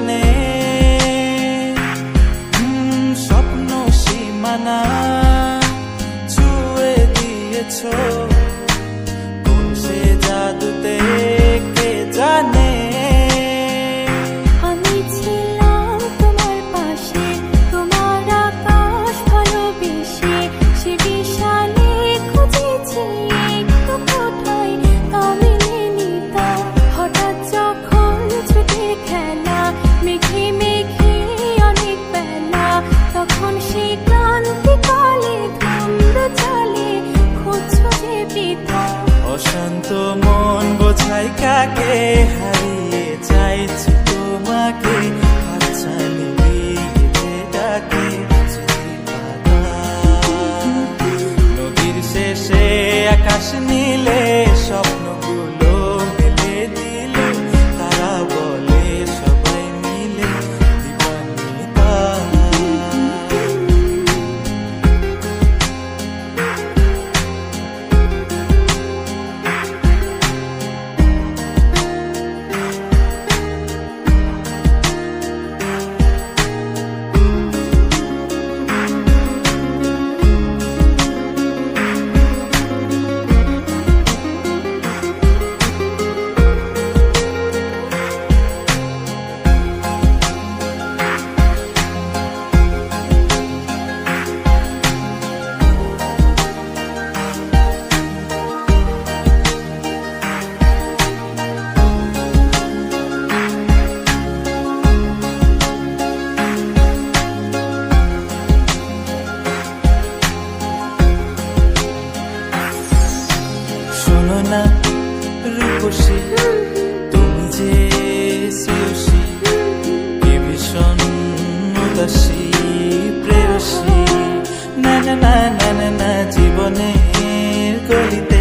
জানে। স্বপ্ন সীমানা ছুঁয়ে দিয়েছ। ka ke গলিতে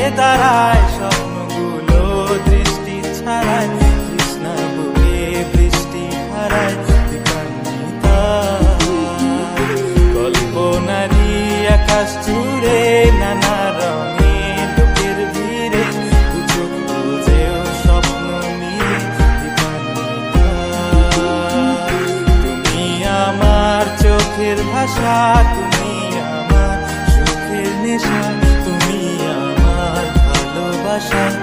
ঘুরে দাঁড়ায় স্বপ্নগুলো দৃষ্টি ছাড়ায়, কৃষ্ণা বুকে বৃষ্টি হারায় কল্পনারী আকাশ জুড়ে নানা রঙের লোকের ভিড়ে চোখ বুঝেও স্বপ্ন মিলে তুমি আমার চোখের ভাষা passion.